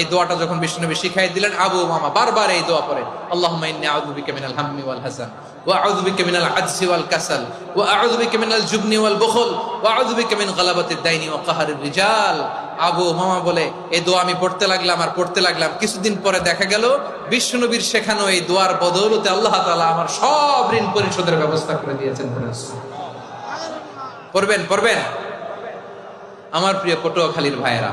এই দোয়াটা যখন বিষ্ণুনবী শিখাই দিলেন, আবু মামা বারবার এই দোয়া মিনাল হাম্মি ওয়াল আবু মামা বলে এই দোয়া আমি পড়তে লাগলাম আর পড়তে লাগলাম। কিছুদিন পরে দেখা গেল বিষ্ণুনবীর শেখানো এই দোয়ার বদৌলতে আল্লাহ তাআলা আমার সব ঋণ পরিশোধের ব্যবস্থা করে দিয়েছেন পড়বেন পড়বেন? আমার প্রিয় পটুয়াখালীর ভাইয়েরা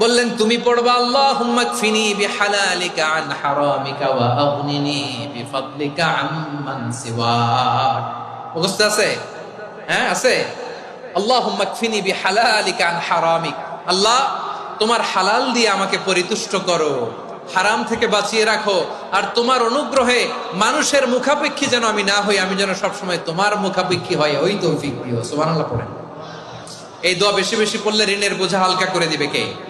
বললেন, তুমি পড়বা মুখস্থ আছে? হ্যাঁ আছে। হারামিক। আল্লাহ, তোমার হালাল দিয়ে আমাকে পরিতুষ্ট করো, হারাম থেকে বাঁচিয়ে রাখো, আর তোমার অনুগ্রহে মানুষের মুখাপেক্ষী যেন আমি না হই, আমি যেন সবসময় তোমার মুখাপেক্ষী হয় ওই তৌফিক দিও, সুবহানাল্লাহ এই দোয়া বেশি বেশি পড়লে ঋণের বোঝা হালকা করে দিবে কে?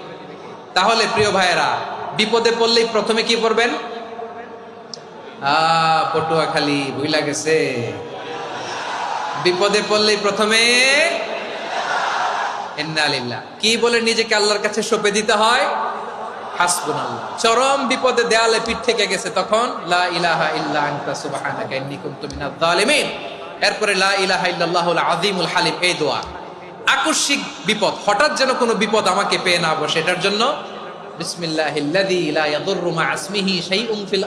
তাহলে প্রিয় ভাইয়েরা, বিপদে পড়লেই প্রথমে কি পড়বেন? আহ পটুয়া খালি ভুইলা গেছে। বিপদে পড়লেই প্রথমে কি বলে নিজেকে আল্লাহর কাছে সঁপে দিতে হয়? চরম বিপদে দেয়ালে পিঠ থেকে গেছে তখন এরপরে লা ইলাহা ইল্লাল্লাহুল আযীমুল হালিম, এই দোয়া। আকস্মিক বিপদ, হঠাৎ যেন কোনো বিপদ আমাকে পেয়ে না বসে, এটার জন্য বিসমিল্লাহিল্লাযী লা ফিল